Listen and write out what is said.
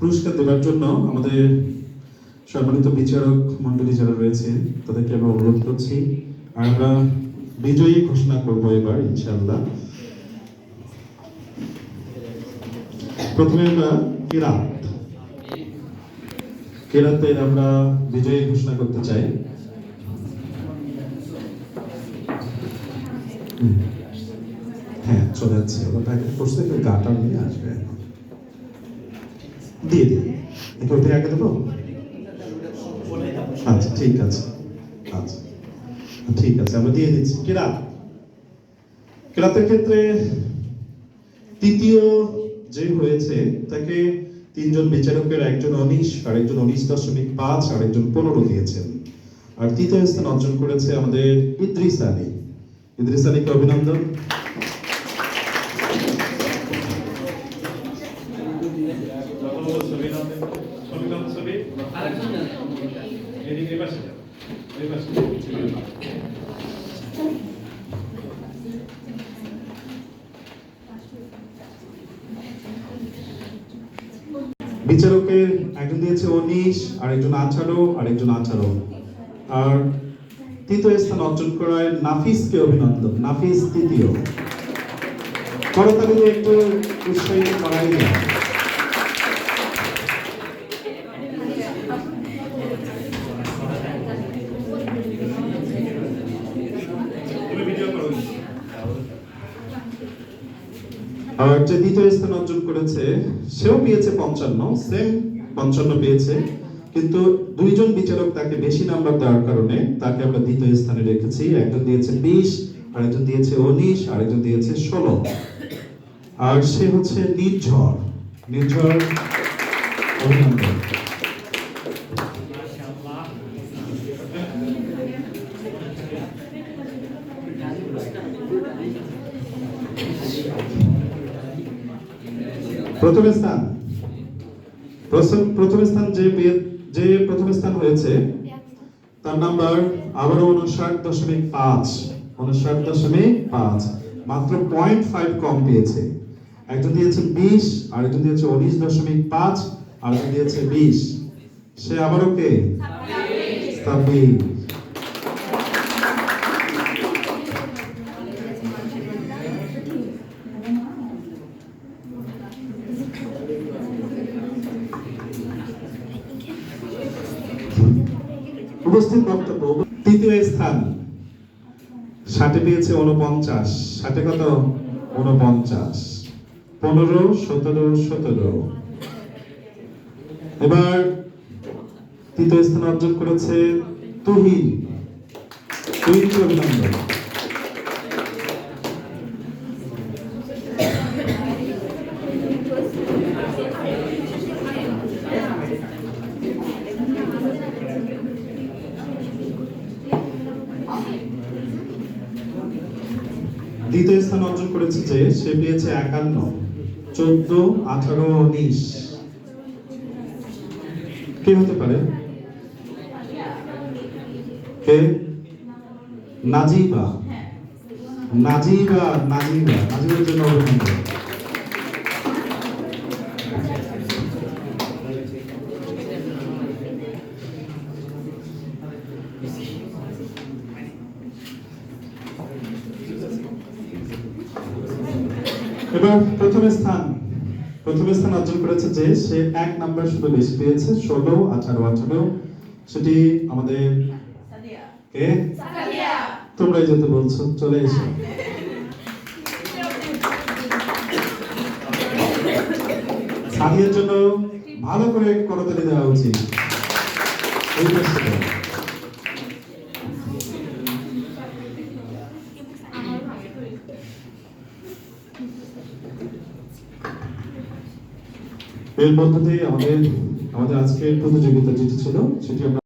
পুরস্কার দেওয়ার জন্য আমাদের সম্মানিত বিচারক মন্ডলী যারা রয়েছে তাদেরকে আমরা অনুরোধ করছি। আমরা বিজয়ী ঘোষণা করব এবার, ইনশাআল্লাহ। প্রথমে আমরা কিরাত। কেরাতের আমরা বিজয়ী ঘোষণা করতে চাই। হ্যাঁ চলে যাচ্ছে। ওরা প্যাকেট করছে গাটা নিয়ে আসবে। এখন। দিয়ে দিই একটু ওইটা আগে দেবো? আচ্ছা ঠিক আছে। আচ্ছা। ঠিক আছে, আমরা দিয়ে দিচ্ছি। কেরাত। কেরাতের ক্ষেত্রে তৃতীয় যে হয়েছে, তাকে তিনজন বিচারকের, একজন উনিশ আর একজন উনিশ দশমিক পাঁচ আর একজন পনেরো দিয়েছেন। আর তৃতীয় স্থান অর্জন করেছে আমাদের ইদ্রিস আলী। ইদ্রিস আলীকে অভিনন্দন। বিচারকের একজন দিয়েছে উনিশ আর একজন আঠারো আর একজন আঠারো আর তৃতীয় স্থান অর্জন করায় নাফিসকে অভিনন্দন নাফিস তৃতীয়। করতালি একটু উৎসাহিত করাই যায়। আর যে দ্বিতীয় স্থান অর্জন করেছে, সেও পেয়েছে পঞ্চান্ন সেম পঞ্চান্ন পেয়েছে। কিন্তু দুইজন বিচারক তাকে বেশি নাম্বার দেওয়ার কারণে তাকে আমরা দ্বিতীয় স্থানে রেখেছি। একজন দিয়েছে বিশ আর একজন দিয়েছে উনিশ, আরেকজন দিয়েছে ষোলো। আর সে হচ্ছে নির্ঝর। নির্ঝর অভিনন্দন। প্রথম স্থান। প্রথম স্থান যে যে প্রথম স্থান হয়েছে, তার নাম্বার আবারও উনষাট দশমিক পাঁচ, উনষাট দশমিক পাঁচ। মাত্র পয়েন্ট ফাইভ কম পেয়েছে। একজন দিয়েছে বিশ আর একজন দিয়েছে উনিশ দশমিক পাঁচ আর একজন দিয়েছে বিশ। সে আবারও কে? উপস্থিত বক্তব্য, তৃতীয় স্থান। ষাটে পেয়েছে উনপঞ্চাশ ষাটে কত? উনপঞ্চাশ পনেরো, সতেরো সতেরো। এবার তৃতীয় স্থান অর্জন করেছে তুহিন। তুহিনকে অভিনন্দন দ্বিতীয় স্থান অর্জন করেছে যে সে পেয়েছে একান্ন, চোদ্দ, আঠারো, উনিশ। কে হতে পারে? কে? নাজিবা। নাজিবা নাজিবা। নাজিবার জন্য অভিনন্দন এবার প্রথম স্থান। প্রথম স্থান অর্জন করেছে যে সে এক নাম্বার শুধু বেশি পেয়েছে ষোলো আঠারো আঠারো। সেটি আমাদের কে? তোমরাই যেতে বলছো চলে এসো। সাদিয়ার জন্য ভালো করে করতালি দেওয়া উচিত। এই পাশে দাও। এর মধ্যে আমাদের আমাদের আজকের প্রতিযোগিতা যেটি ছিল সেটি আমরা